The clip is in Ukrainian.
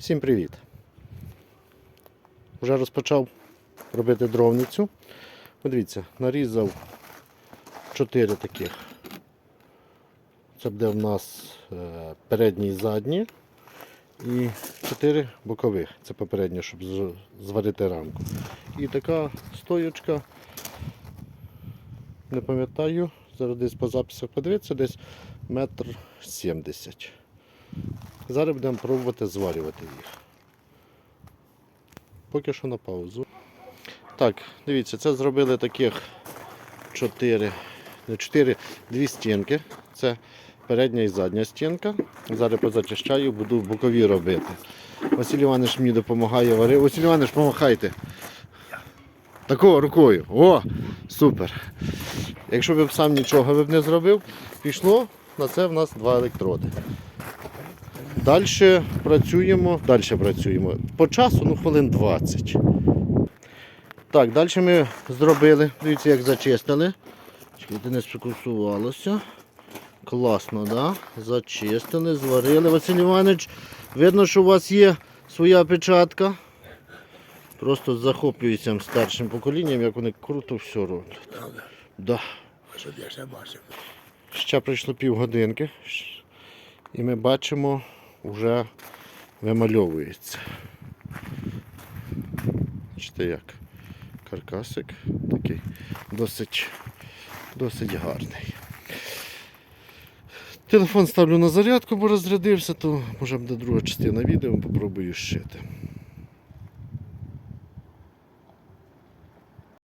Всім привіт! Вже розпочав робити дровницю. Подивіться, нарізав 4 таких. Це буде в нас е, передні і задні. І 4 бокових. Це попереднє, щоб зварити рамку. І така стоючка. Не пам'ятаю, зараз десь по записах подивитися, десь метр сімдесят. Зараз будемо пробувати зварювати їх. Поки що на паузу. Так, дивіться, це зробили таких 4, не 4, дві стінки. Це передня і задня стінка. Зараз позачищаю, буду бокові робити. Василь Іванович мені допомагає варити. Василь Іванович, помахайте. Такого рукою. О, супер. Якщо б сам нічого б не зробив, пішло на це в нас два електроди. Далі працюємо, далі працюємо. По часу ну, хвилин 20. Так, далі ми зробили. Дивіться, як зачистили. Чекайте, не сфокусувалося. Класно, да? Зачистили, зварили. Василь Іванович, видно, що у вас є своя печатка. Просто захоплююся старшим поколінням, як вони круто все роблять. Правда? Да. Щоб я ще бачив. Ще пройшло півгодинки. І ми бачимо, вже вимальовується. Бачите як? Каркасик такий досить, досить гарний. Телефон ставлю на зарядку, бо розрядився, то може буде друга частина відео, попробую зшити.